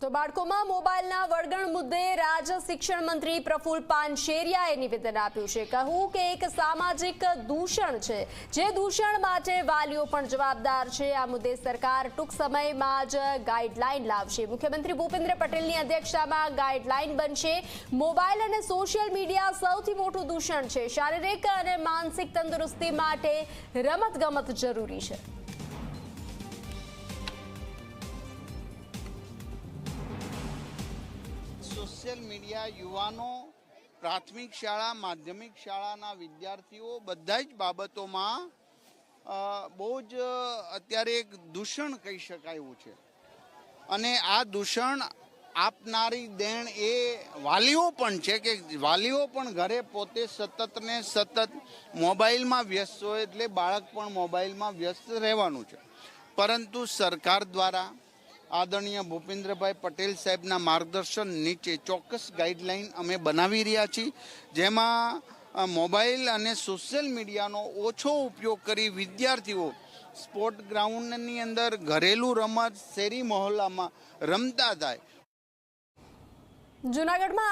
તો બાળકોમાં મોબાઈલના વળગણ મુદ્દે રાજ્ય શિક્ષણ મંત્રી પ્રફુલ પાનશેરિયાએ નિવેદન આપ્યું છે. કહ્યું કે એક સામાજિક દૂષણ છે. જે દૂષણ માટે વાલીઓ પણ જવાબદાર છે. આ મુદ્દે સરકાર ટૂંક સમયમાં જ ગાઈડલાઈન લાવશે. મુખ્યમંત્રી ભૂપેન્દ્ર પટેલની અધ્યક્ષતામાં ગાઈડલાઈન બનશે. મોબાઈલ અને સોશિયલ મીડિયા સૌથી મોટું દૂષણ છે. શારીરિક અને માનસિક તંદુરસ્તી માટે રમતગમત જરૂરી છે. સોશિયલ મીડિયા યુવાનો, પ્રાથમિક શાળા, માધ્યમિક શાળાના વિદ્યાર્થીઓ બધા જ બાબતોમાં બહુ જ અત્યારે એક દૂષણ કહી શકાય એવું છે. અને આ દૂષણ આપનારી દેણ એ વાલીઓ પણ છે કે વાલીઓ પણ ઘરે પોતે સતત ને સતત મોબાઈલમાં વ્યસ્ત હોય એટલે બાળક પણ મોબાઈલમાં વ્યસ્ત રહેવાનું છે. પરંતુ સરકાર દ્વારા આદરણીય ભૂપેન્દ્રભાઈ પટેલ સાહેબના માર્ગદર્શન નીચે ચોક્કસ ગાઈડલાઈન અમે બનાવી રહ્યા છીએ, જેમાં મોબાઈલ અને સોશિયલ મીડિયાનો ઓછો ઉપયોગ કરી વિદ્યાર્થીઓ સ્પોર્ટ ગ્રાઉન્ડની અંદર ઘરેલું રમત, શેરી મહોલ્લામાં રમતા થાય જૂનાગઢમાં